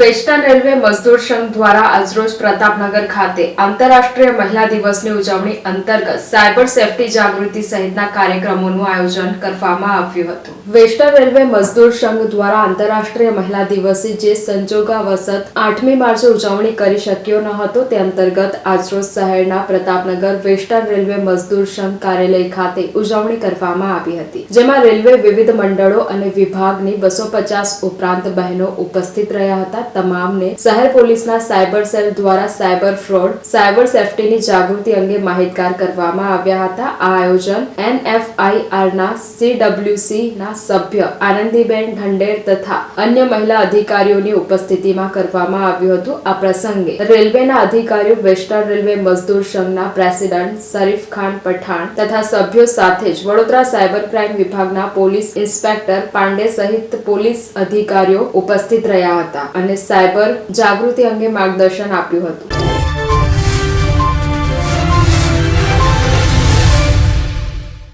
Western railway મજદૂર સંઘ દ્વારા આજરોજ પ્રતાપનગર ખાતે આંતરરાષ્ટ્રીય મહિલા દિવસની ઉજવણી અંતર્ગત સાયબર સેફટી જાગૃતિ સહિતના કાર્યક્રમોનું આયોજન કરવામાં આવ્યું હતું. વેસ્ટર્ન રેલવે મજદૂર સંઘ દ્વારા આંતરરાષ્ટ્રીય મહિલા દિવસે જે સંજોગાવસત આઠમી માર્ચે ઉજવણી કરી શક્યો ન હતો તે અંતર્ગત આજરોજ શહેરના પ્રતાપનગર વેસ્ટર્ન રેલવે મજદૂર સંઘ કાર્યાલય ખાતે ઉજવણી કરવામાં આવી હતી. જેમાં રેલવે વિવિધ મંડળો અને વિભાગની બસો પચાસ ઉપરાંત બહેનો ઉપસ્થિત રહ્યા હતા. તમામને શહેર પોલીસના સાયબર સેલ દ્વારા સાયબર ફ્રોડ, સાયબર સેફટીની જાગૃતિ અંગે માહિતગાર કરવામાં આવ્યા હતા. આ આયોજન એનએફઆઈઆરના સીડબ્લ્યુસી સભ્ય આનંદીબેન ઢંડેર તથા અન્ય મહિલા અધિકારીઓની ઉપસ્થિતિમાં કરવામાં આવ્યું હતું. આ પ્રસંગે રેલવેના અધિકારીઓ, વેસ્ટર્ન રેલવે મજદૂર સંઘના પ્રેસિડેન્ટ શરીફ ખાન પઠાણ તથા સભ્યો સાથે જ વડોદરા સાયબર ક્રાઇમ વિભાગના પોલીસ ઇન્સ્પેક્ટર પાંડે સહિત પોલીસ અધિકારીઓ ઉપસ્થિત રહ્યા હતા અને સાયબર જાગૃતિ અંગે માર્ગદર્શન આપ્યું હતું.